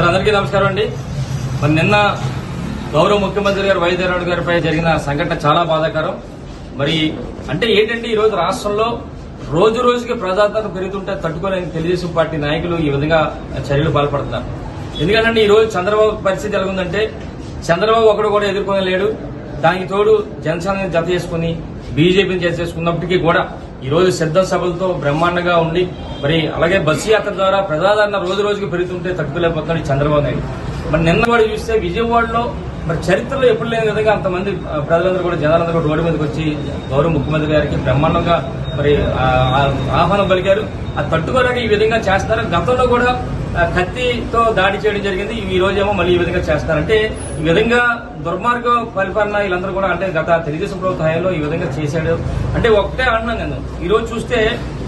Sir అందరికీ నమస్కారం అండి. మరి నిన్న గౌరవ ముఖ్యమంత్రి గారు వైద్యరాడు గారిపై జరిగిన సంఘటన చాలా బాధాకరం. మరి అంటే ఏంటంటే ఈరోజు రాష్ట్రంలో రోజు రోజుకి ప్రజాదరణ పెరుగుతుంటే తట్టుకోలేని తెలుగుదేశం పార్టీ నాయకులు ఈ విధంగా చర్యలు పాల్పడుతున్నారు. ఎందుకంటే ఈ రోజు చంద్రబాబు పరిస్థితి ఎలాగుందంటే చంద్రబాబు ఒకడు కూడా ఎదుర్కొనలేడు. దానికి తోడు జనసేనని జత చేసుకుని బీజేపీని జత చేసుకున్నప్పటికీ కూడా ఈరోజు శబ్ద సిద్ధ సభలతో బ్రహ్మాండంగా ఉండి మరి అలాగే బస్సు యాత్ర ద్వారా ప్రజాదరణ రోజు రోజుకి పెరుగుతుంటే తట్టుకోలేకపోతున్నాడు చంద్రబాబు నాయుడు. మరి నిన్న కూడా చూస్తే విజయవాడలో మరి చరిత్రలో ఎప్పుడు లేని విధంగా అంతమంది ప్రజలందరూ కూడా జనాలందరూ కూడా రోడ్డు మీదకి వచ్చి గౌరవ ముఖ్యమంత్రి గారికి బ్రహ్మాండంగా మరి ఆహ్వానం పలికారు. అది తట్టుకోలేక ఈ విధంగా చేస్తారు. గతంలో కూడా కత్తితో దాడి చేయడం జరిగింది. ఈ రోజేమో మళ్ళీ ఈ విధంగా చేస్తారంటే ఈ విధంగా దుర్మార్గ పరిపాలన వీళ్ళందరూ కూడా అంటే గత తెలుగుదేశం ప్రభుత్వ హయాంలో ఈ విధంగా చేశాడు. అంటే ఒకటే అంటున్నాం నేను. ఈ రోజు చూస్తే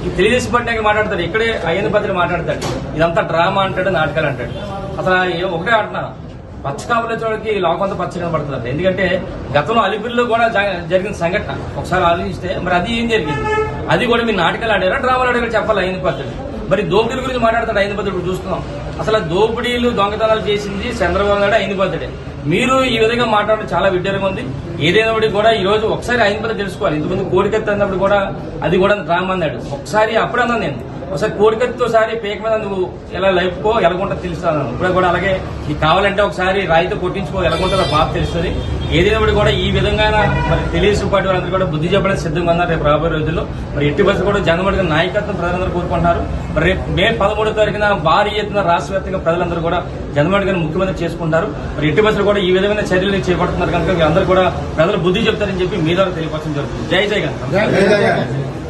ఈ తెలుగుదేశం పార్టీ మాట్లాడతాడు ఇక్కడే అయ్యన పత్రి మాట్లాడతాడు. ఇదంతా డ్రామా అంటాడు నాటకాలు అంటాడు. అసలు ఒకటే అంటున్నా. పచ్చ కాపుల లోకంతా పచ్చగా పడుతుంది ఎందుకంటే గతంలో అలిపిరిలో కూడా జ- జరిగిన సంఘటన. ఒకసారి ఆలోచిస్తే మరి అది ఏం జరిగింది? అది కూడా మీరు నాటకాలు ఆడారా? డ్రామాలు ఆడారా? చెప్పాలి అయిన పద్ధతి. మరి దోపిడీల గురించి మాట్లాడతాడు అయిన పద్ధతి చూస్తున్నాం. అసలు దోపిడీలు దొంగతనాలు చేసింది చంద్రబాబు నాయుడు అయిన పద్ధతి. మీరు ఈ విధంగా మాట్లాడడం చాలా విడ్డరంగా ఉంది. ఏదైనప్పటికీ కూడా ఈ రోజు ఒకసారి అయిన పద్ధతి తెలుసుకోవాలి. ఇంతకుముందు కోరిక అన్నప్పుడు కూడా అది కూడా డ్రామా అన్నాడు. ఒకసారి అప్పుడు అన్నాను నేను. ఒకసారి కోడికత్తితో సారి పేక మీద నువ్వు ఎలా లైఫ్కో ఎలాగుంటో తెలుస్తాను ఇప్పుడు కూడా అలాగే నీకు కావాలంటే ఒకసారి రాయితో కొట్టించుకో ఎలాగుంటుందో బాగా తెలుస్తుంది. ఏదైనప్పుడు కూడా ఈ విధంగా మరి తెలియసు పార్టీ వాళ్ళందరూ కూడా బుద్ధి చెప్పడానికి సిద్ధంగా ఉన్నారు రేపు రాబోయే రోజుల్లో. మరి ఎట్టి బస్సు కూడా జనమడిగా నాయకత్వం ప్రజలందరూ కోరుకుంటున్నారు. మరి రేపు మే పదమూడో తారీఖున భారీ ఎత్తున రాష్ట్ర వ్యాప్తంగా ప్రజలందరూ కూడా జనమడిగా ముఖ్యమంత్రి చేసుకుంటారు. మరి ఎట్టి బస్సులు కూడా ఈ విధమైన చర్యలు చేపడుతున్నారు కనుక అందరూ కూడా ప్రజలు బుద్ధి చెప్తారని చెప్పి మీ ద్వారా తెలియపరచడం జరుగుతుంది. జై జై గణేష్.